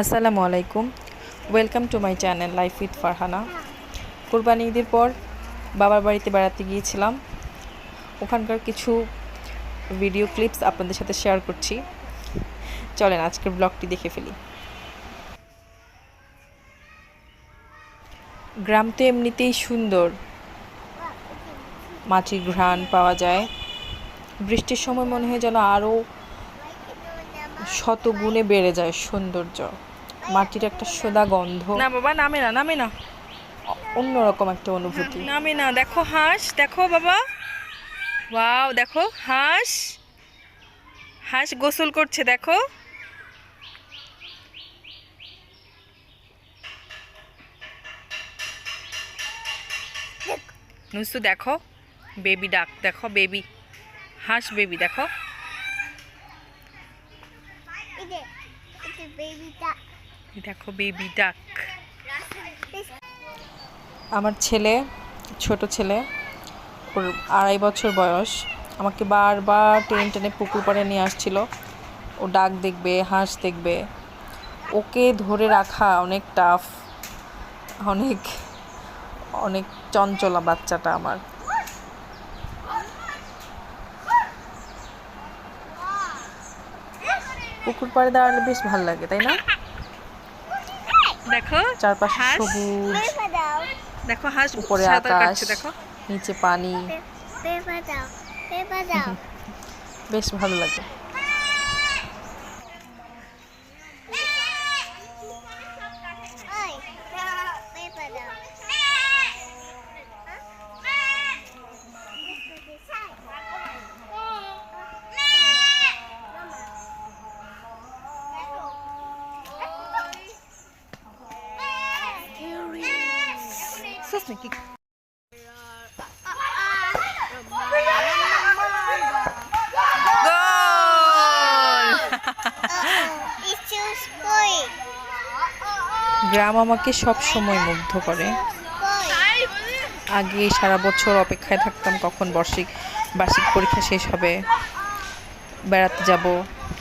আসসালামু আলাইকুম। Welcome to my channel life with Farhana কোরবানি ঈদের পর বাবার বাড়িতে বেড়াতে গিয়েছিলাম। ওখানকার কিছু ভিডিও ক্লিপস আপনাদের সাথে শেয়ার করছি। চলেন আজকের ব্লগটি দেখে ফেলি। গ্রাম তো এমনিতেই সুন্দর। মাটির ঘ্রাণ পাওয়া যায়। বৃষ্টির সময় মনে হয় যেন আরও শত গুণে বেড়ে যায় সৌন্দর্য। মাটির একটা সোদা গন্ধ। না বাবা নামে না নামে না। অন্যরকম একটা অনুভূতি। নামে না দেখো হাঁস দেখো বাবা। ওয়াও দেখো হাঁস। হাঁস গোসল করছে দেখো। নুসু দেখো। বেবি ডাক দেখো বেবি। হাঁস বেবি দেখো। দেখো বেবি ডাক আমার ছেলে, ছোট ছেলে, ওর আড়াই বছর বয়স। আমাকে বারবার টেনে টেনে পুকুর পাড়ে নিয়ে আসছিল। ও ডাক দেখবে, হাঁস দেখবে। ওকে ধরে রাখা অনেক টাফ অনেক অনেক চঞ্চলা বাচ্চাটা আমার। পুকুর পাড়ে দাঁড়ালে বেশ ভালো লাগে, তাই না? দেখো চারপাশে হাঁস। সবুজ। দেখো হাঁস উপরে আকাশ দেখো। নিচে পানি. বেশ ভালো লাগে। গ্রাম আমাকে সব সময় মুগ্ধ করে। আগে সারা বছর অপেক্ষায় থাকতাম কখন বার্ষিক বার্ষিক পরীক্ষা শেষ হবে, বেড়াতে যাব।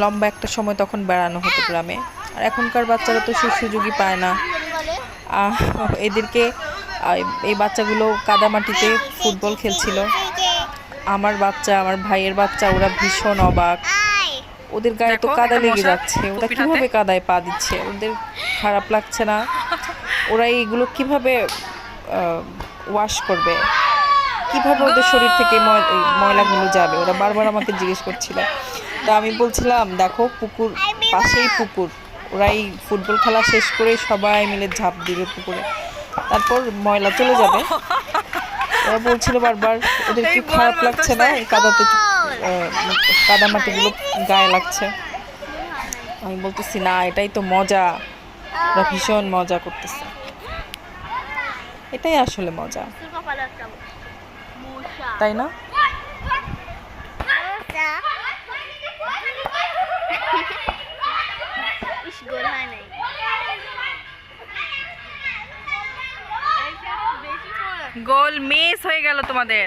লম্বা একটা সময় তখন বেড়ানো হতো গ্রামে। আর এখনকার বাচ্চারা তো সুযোগই পায় না। এদেরকে এই বাচ্চাগুলো কাদামাটিতে ফুটবল খেলছিল। আমার বাচ্চা আমার ভাইয়ের বাচ্চা ওরা ভীষণ অবাক। ওদের গায়ে তো কাদা লেগে যাচ্ছে। ওরা কীভাবে কাদায় পা দিচ্ছে? ওদের খারাপ লাগছে না? ওরা এইগুলো কীভাবে ওয়াশ করবে? কীভাবে ওদের শরীর থেকে ময়- ময়লাগুলো যাবে? ওরা বারবার আমাকে জিজ্ঞেস করছিল। তো আমি বলছিলাম দেখো পুকুর পাশেই পুকুর। ওরাই ফুটবল খেলা শেষ করে সবাই মিলে ঝাঁপ দিবে পুকুরে। তারপর ময়লা চলে যাবে। ওরা বলছিল বারবার ওদের কি খারাপ লাগছে না? কাদাতে কাদা কাদামাটিগুলো গায়ে লাগছে। আমি বলতেছি না এটাই তো মজা। ওরা ভীষণ মজা করতেছে। এটাই আসলে মজা। তাই না Mosa. Ish, গোল হয় নাই। গোল মিস হয়ে গেল তোমাদের।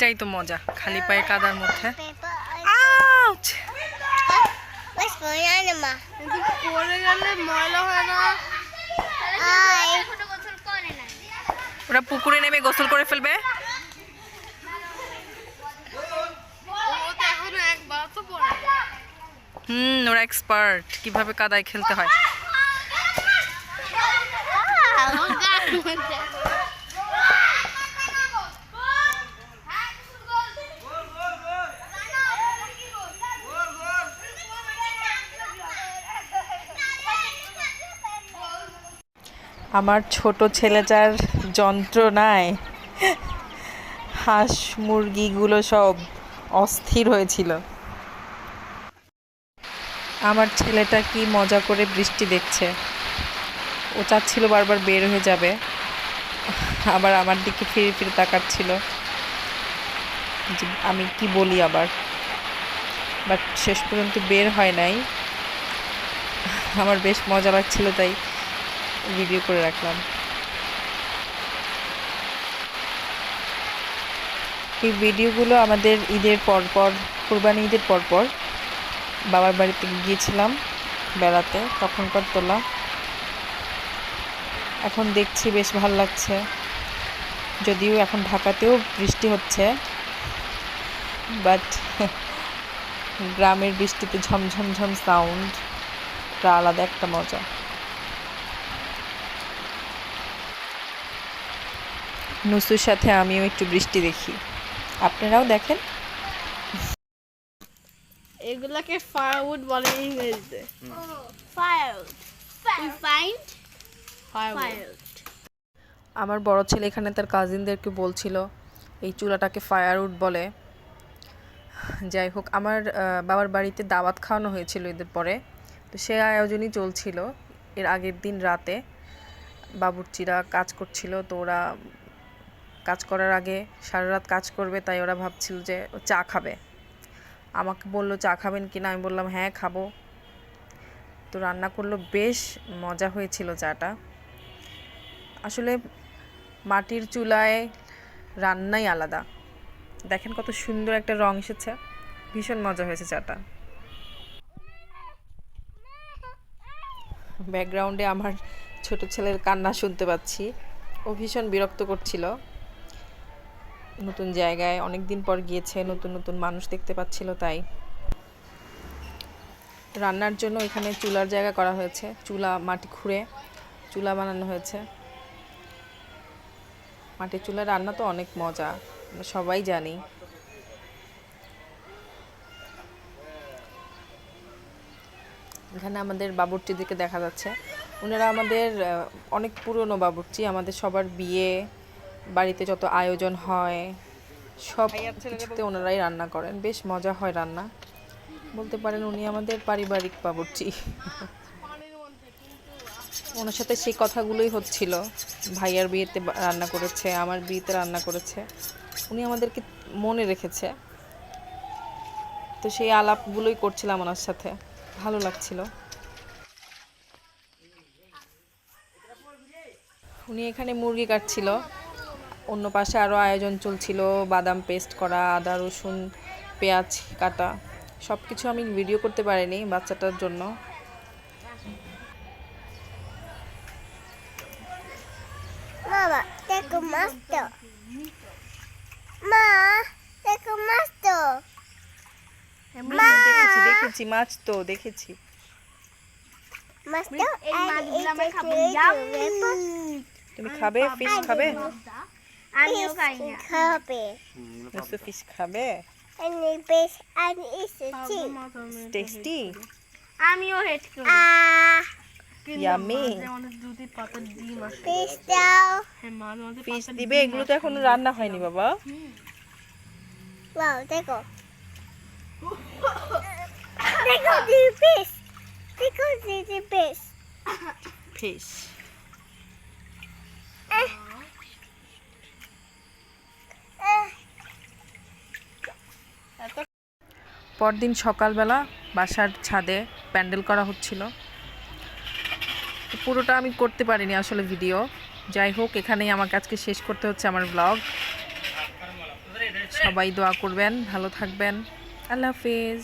এটাই তো মজা খালি পায়ে কাদার মধ্যে। ওরা পুকুরে নেমে গোসল করে ফেলবে? হুম ওরা এক্সপার্ট কীভাবে কাদায় খেলতে হয়। আমার ছোট ছেলেটার যন্ত্রণায় হাঁস মুরগিগুলো সব অস্থির হয়েছিল। আমার ছেলেটা কি মজা করে বৃষ্টি দেখছে। ও চাচ্ছিল বারবার বের হয়ে যাবে। আবার আমার দিকে ফিরে ফিরে তাকাচ্ছিল। আমি কি বলি আবার? বাট শেষ পর্যন্ত বের হয় নাই। আমার বেশ মজা লাগছিল তাই। ভিডিও করে রাখলাম। এই ভিডিওগুলো আমাদের ঈদের পরপর কোরবানি ঈদের পরপর বাবার বাড়িতে গিয়েছিলাম বেড়াতে, তখনকার তোলা। এখন দেখছি বেশ ভালো লাগছে। যদিও এখন ঢাকাতেও বৃষ্টি হচ্ছে, বাট গ্রামের বৃষ্টিতে ঝমঝম ঝম সাউন্ড আলাদা একটা মজা। নুসুর সাথে আমিও একটু বৃষ্টি দেখি। আপনারাও দেখেন। এগুলাকে ফায়ারউড বলে ইংরেজিতে। ফায়ারউড আমার বড় ছেলে এখানে তার কাজিনদেরকে বলছিল এই চুলাটাকে ফায়ারউড বলে। যাই হোক আমার বাবার বাড়িতে দাওয়াত খাওয়ানো হয়েছিল এদের পরে। তো সে আয়োজনই চলছিল। এর আগের দিন রাতে বাবুর্চিরা কাজ করছিল তো ওরা কাজ করার আগে সারা রাত কাজ করবে, তাই ওরা ভাবছিল যে চা খাবে। আমাকে বলল, চা খাবেন কিনা আমি বললাম হ্যাঁ খাব। তো রান্না করল, বেশ মজা হয়েছিল চাটা। আসলে মাটির চুলায় রান্নাই আলাদা। দেখেন কত সুন্দর একটা রং এসেছে, ভীষণ মজা হয়েছে চাটা। ব্যাকগ্রাউন্ডে আমার ছোট ছেলের কান্না শুনতে পাচ্ছি। ও ভীষণ বিরক্ত করছিল। নতুন জায়গায় অনেক দিন পর গিয়েছে, নতুন নতুন মানুষ দেখতে পাচ্ছিল তাই। রান্নার জন্য এখানে চুলার জায়গা করা হয়েছে, চুলা মাটি খুঁড়ে চুলা বানানো হয়েছে। মাটির চুলা রান্না তো অনেক মজা সবাই জানি। এখানে আমাদের বাবুর্চিদেরকে দেখা যাচ্ছে। ওনারা আমাদের অনেক পুরনো বাবুর্চি, আমাদের সবার বিয়ে বাড়িতে যত আয়োজন হয় সব কিছুতে ওনারাই রান্না করেন। বেশ মজা হয় রান্না। বলতে পারেন উনি আমাদের পারিবারিক বাবুর্চি। ওনার সাথে সেই কথাগুলোই হচ্ছিল। ভাইয়ার বিয়েতে রান্না করেছে আমার বিয়েতে রান্না করেছে। উনি আমাদেরকে মনে রেখেছে। তো সেই আলাপগুলোই করছিলাম ওনার সাথে। ভালো লাগছিল। উনি এখানে মুরগি কাটছিল। অন্য পাশে আরও আয়োজন চলছিল বাদাম পেস্ট করা আদা রসুন পেঁয়াজ কাটা সব কিছু আমি ভিডিও করতে পারিনি বাচ্চাটার জন্য Mama, take a master. Ma, take a master. দেখেছি দেখেছি মাছ তো দেখেছি. তুমি খাবে ফিশ খাবে আমিও খাই না খাবে নুসু ফিশ খাবে it's a cheese. টেস্টি আমিও হেড করি Ah, ইয়ামি. হ্যাঁ মাঝে মাঝে ফিশ দিবে এগুলো তো এখনও রান্না হয়নি বাবা go the fish. Take go the the fish. Fish পরদিন সকালবেলা বাসার ছাদে প্যান্ডেল করা হচ্ছিল। পুরোটা আমি করতে পারিনি আসলে ভিডিও। যাই হোক, এখানেই আমাকে আজকে শেষ করতে হচ্ছে আমার ব্লগ সবাই দোয়া করবেন, ভালো থাকবেন। আল্লাহ হাফিজ।